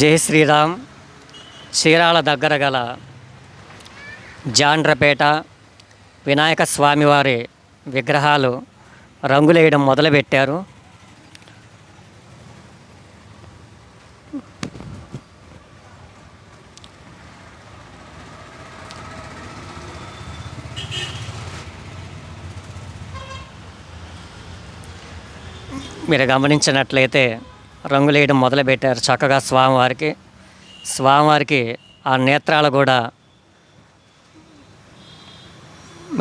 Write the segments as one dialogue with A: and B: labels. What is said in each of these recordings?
A: జై శ్రీరామ్. చీరాల దగ్గర గల జాండ్రపేట వినాయక స్వామివారి విగ్రహాలు రంగులేయడం మొదలుపెట్టారు. మీరు గమనించినట్లయితే రంగులేయడం మొదలుపెట్టారు చక్కగా స్వామివారికి. స్వామివారికి ఆ నేత్రాలు కూడా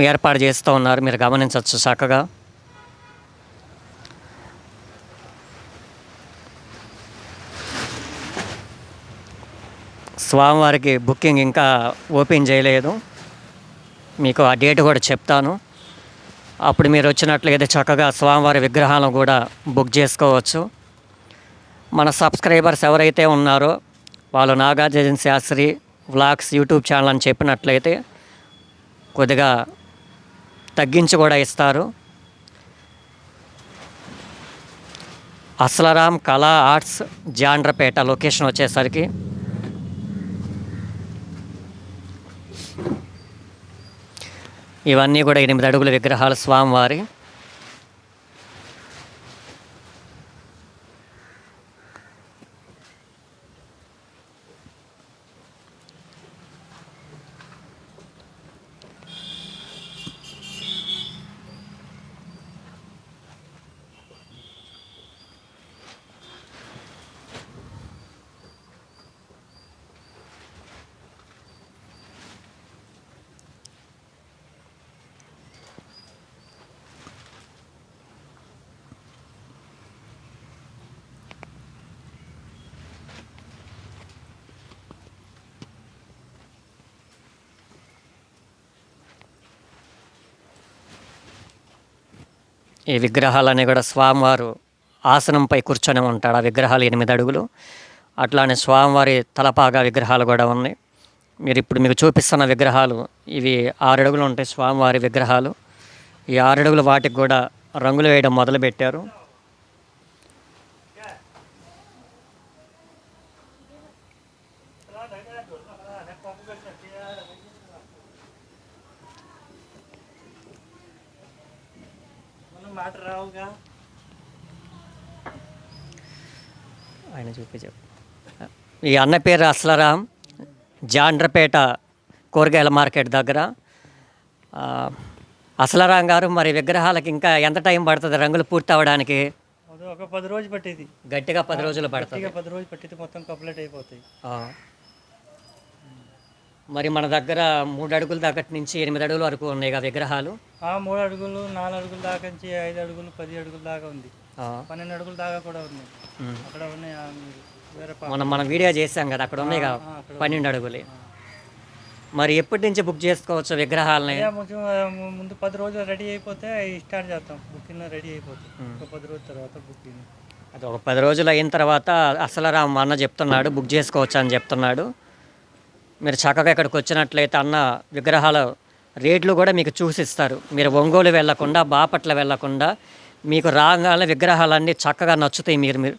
A: ఏర్పాటు చేస్తూ ఉన్నారు. మీరు గమనించవచ్చు చక్కగా. స్వామివారికి బుకింగ్ ఇంకా ఓపెన్ చేయలేదు. మీకు ఆ డేట్ కూడా చెప్తాను. అప్పుడు మీరు వచ్చినట్లయితే చక్కగా స్వామివారి విగ్రహాలను కూడా బుక్ చేసుకోవచ్చు. మన సబ్స్క్రైబర్స్ ఎవరైతే ఉన్నారో వాళ్ళు Nagarjuna Shastri vlogs YouTube channel అని చెప్పినట్లయితే కొద్దిగా తగ్గించి కూడా ఇస్తారు. అస్లరామ్ కళా ఆర్ట్స్ జాండ్రపేట లొకేషన్ వచ్చేసరికి ఇవన్నీ కూడా ఎనిమిది అడుగుల విగ్రహాలు స్వామివారి. ఈ విగ్రహాలన్నీ కూడా స్వామివారు ఆసనంపై కూర్చొని ఉంటాడు. ఆ విగ్రహాలు ఎనిమిది అడుగులు. అట్లానే స్వామివారి తలపాగా విగ్రహాలు కూడా ఉన్నాయి. మీరు ఇప్పుడు మీకు చూపిస్తున్న విగ్రహాలు ఇవి ఆరు అడుగులు ఉంటాయి స్వామివారి విగ్రహాలు. ఈ ఆరు అడుగులు వాటికి కూడా రంగులు వేయడం మొదలుపెట్టారు.
B: మాట రావుగా
A: ఆయన చూపించారు ఈ అన్న పేరు అస్లరాం. జాండ్రపేట కూరగాయల మార్కెట్ దగ్గర. ఆ, అస్లరాం గారు మరి విగ్రహాలకి ఇంకా ఎంత టైం పడుతుంది? రంగులు పూర్తి అవ్వడానికి
B: అది ఒక పది రోజు పట్టేది.
A: గట్టిగా పది రోజులు పడుతుంది.
B: పది రోజు పట్టితే మొత్తం కంప్లీట్ అయిపోతాయి.
A: ఆ. మరి మన దగ్గర మూడు అడుగుల దగ్గర నుంచి ఎనిమిది అడుగుల వరకు ఉన్నాయి కదా విగ్రహాలు?
B: ఆ మూడు అడుగులు నాలుగు అడుగుల దాకా నుంచి ఐదు అడుగులు పది అడుగుల దాకా ఉంది. పన్నెండు అడుగుల దాకా కూడా ఉన్నాయి. అక్కడ ఉన్నాయి
A: మనం మనం వీడియో చేసాం కదా అక్కడ ఉన్నాయి కదా పన్నెండు అడుగులు మరి ఎప్పటి నుంచి బుక్ చేసుకోవచ్చు విగ్రహాలని?
B: ముందు పది రోజులు రెడీ అయిపోతే స్టార్ట్ చేస్తాం బుకింగ్ రెడీ అయిపోతుంది ఒక పది రోజుల తర్వాత బుకింగ్.
A: అది ఒక పది రోజులు అయిన తర్వాత అసలరామ్ అన్న చెప్తున్నాడు బుక్ చేసుకోవచ్చు అని చెప్తున్నాడు. మీరు చక్కగా ఇక్కడికి వచ్చినట్లయితే అన్న విగ్రహాల రేట్లు కూడా మీకు చూసిస్తారు. మీరు ఒంగోలు వెళ్ళకుండా బాపట్ల వెళ్ళకుండా మీకు రాగానే విగ్రహాలన్నీ చక్కగా నచ్చుతాయి మీరు మీరు.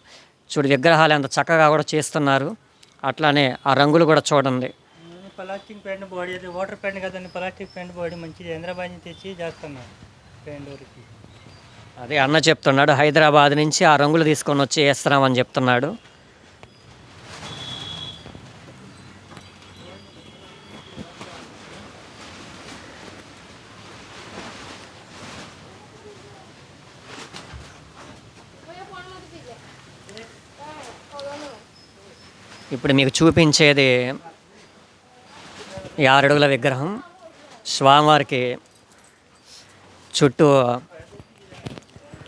A: చూడు విగ్రహాలు ఎంత చక్కగా కూడా చేస్తున్నారు. అట్లానే ఆ రంగులు కూడా చూడండి.
B: ప్లాస్టిక్ పెయింట్ బాడీ అది వాటర్ పెయింట్ కదండి ప్లాస్టిక్ పెయింట్ బాడీ మంచిది. హైదరాబాద్ నుంచి తెచ్చి చేస్తున్నాం పెయింట్ వరకు
A: అదే అన్న చెప్తున్నాడు హైదరాబాద్ నుంచి ఆ రంగులు తీసుకొని వచ్చి వేస్తున్నామని చెప్తున్నాడు. ఇప్పుడు మీకు చూపించేది ఈ ఆరడుగుల విగ్రహం. స్వామివారికి చుట్టూ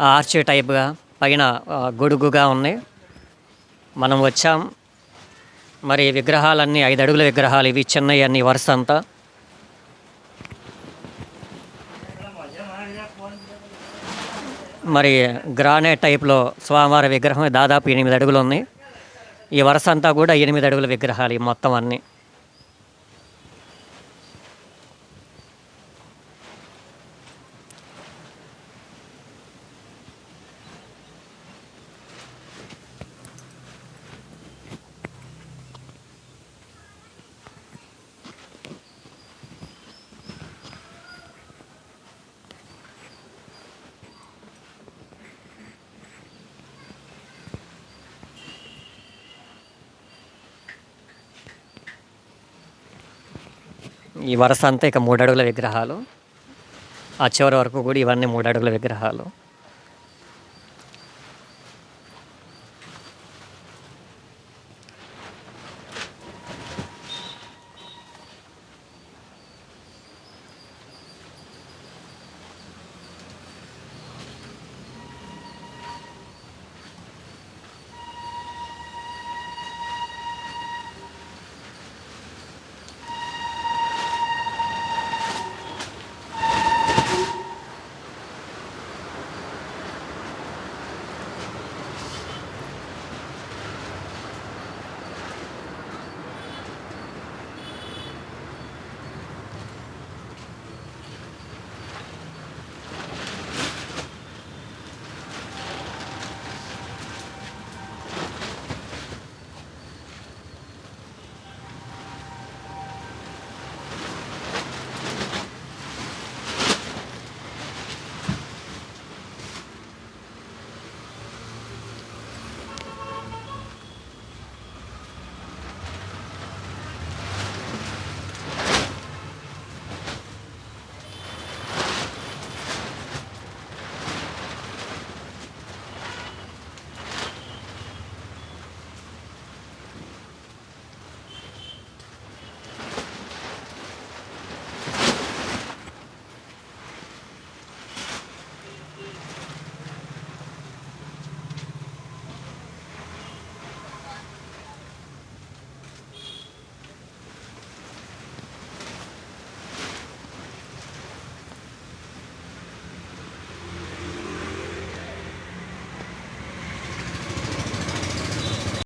A: ఆర్చ్ టైప్గా పైన గొడుగుగా ఉంది. మనం వచ్చాం. మరి ఈ విగ్రహాలన్నీ ఐదు అడుగుల విగ్రహాలు. ఇవి చిన్నవి అన్ని వరుస అంతా. మరి గ్రానైట్ టైప్లో స్వామివారి విగ్రహం దాదాపు ఎనిమిది అడుగులు ఉంది. ఈ వరుస అంతా కూడా ఎనిమిది అడుగుల విగ్రహాలు ఈ మొత్తం అన్నీ. ఈ వరుస అంతా ఇక మూడు అడుగుల విగ్రహాలు. ఆ చివరి వరకు కూడా ఇవన్నీ మూడు అడుగుల విగ్రహాలు.